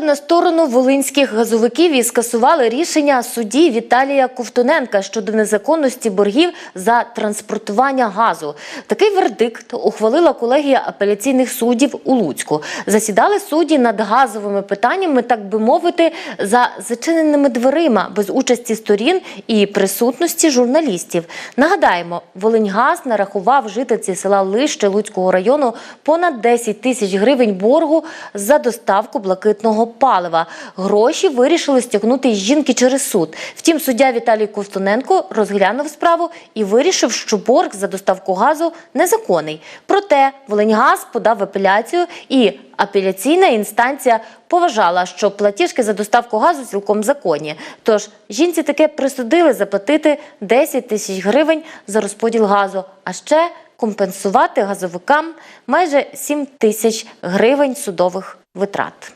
Стали на сторону волинських газовиків і скасували рішення судді Віталія Ковтуненка щодо незаконності боргів за транспортування газу. Такий вердикт ухвалила колегія апеляційних суддів у Луцьку. Засідали судді над газовими питаннями, так би мовити, за зачиненими дверима, без участі сторін і присутності журналістів. Нагадаємо, Волиньгаз нарахував жительці села Лище Луцького району понад 10 тисяч гривень боргу за доставку блакитного палива. Гроші вирішили стягнути із жінки через суд. Втім, суддя Віталій Ковтуненко розглянув справу і вирішив, що борг за доставку газу незаконний. Проте Волиньгаз подав апеляцію і апеляційна інстанція поважала, що платіжки за доставку газу цілком законні. Тож жінці таке присудили заплатити 10 тисяч гривень за розподіл газу, а ще компенсувати газовикам майже 7 тисяч гривень судових витрат.